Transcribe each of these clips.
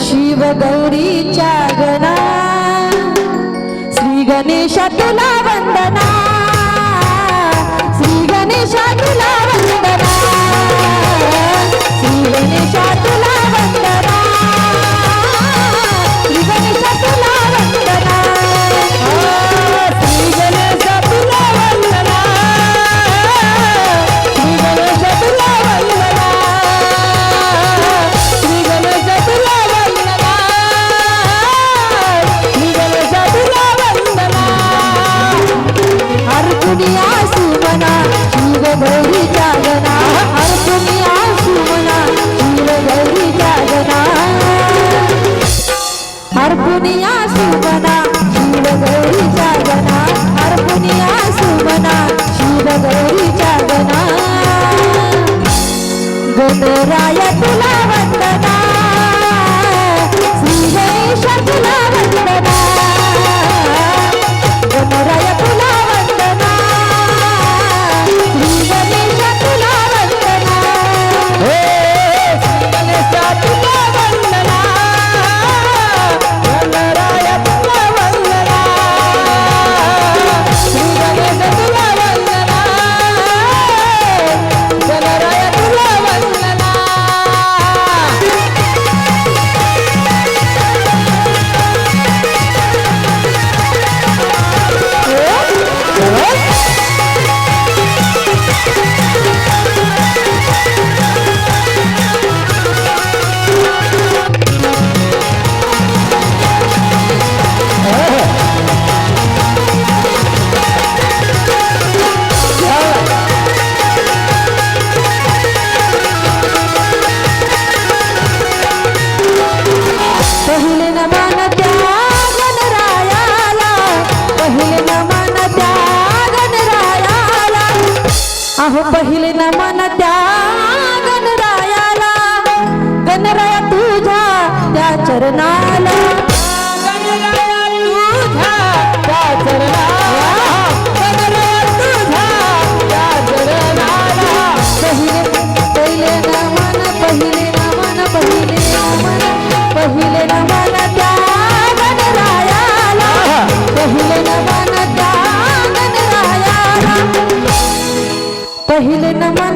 शिव गौरीच्या गणा श्री गणेश तुला वंदना. अहो पहिले न मन त्या गणरायाला. गणराया तुझ्या त्या चरणाला.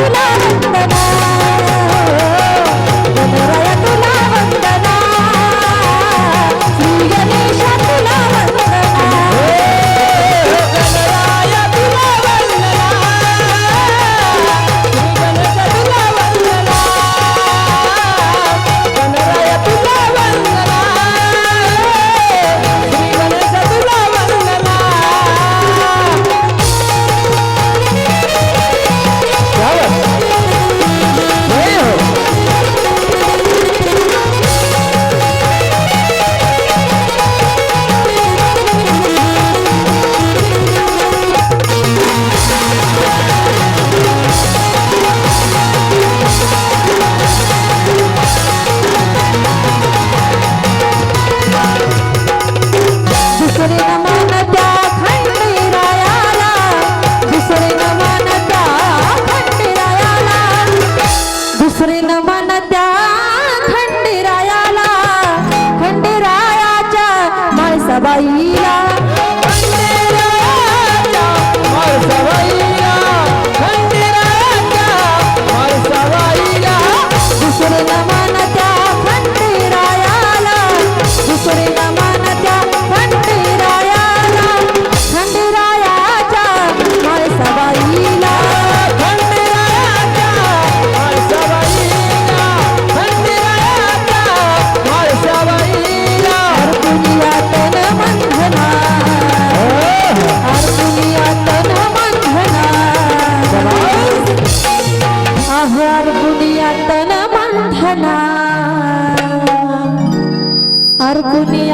না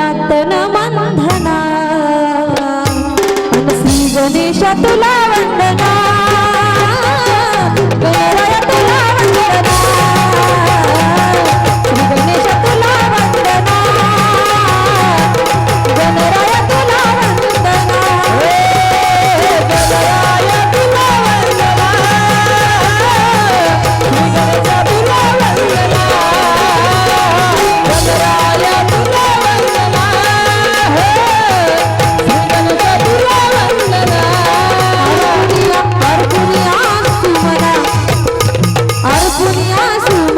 न मंधना श्री गणेश तुला वंदना.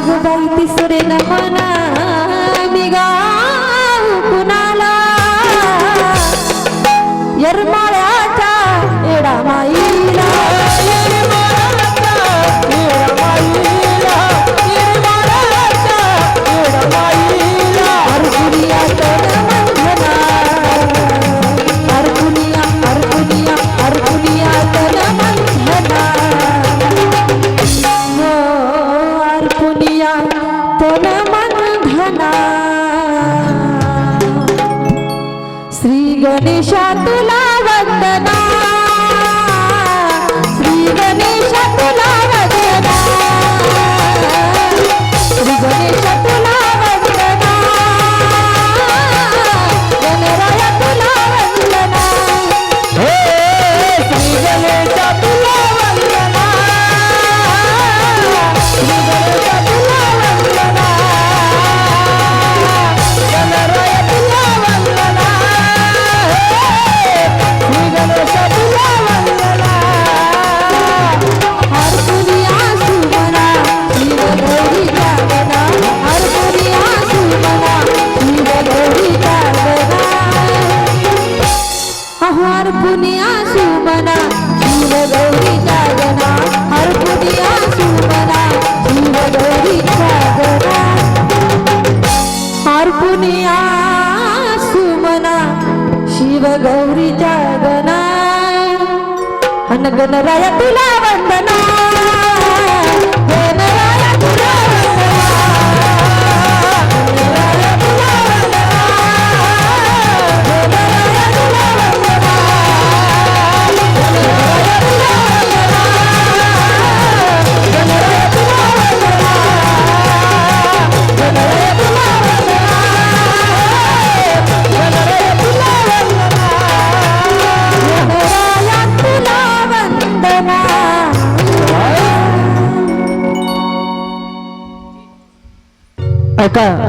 আগো বাইতে সরে না गणराया तुला वंदना. ತನಕ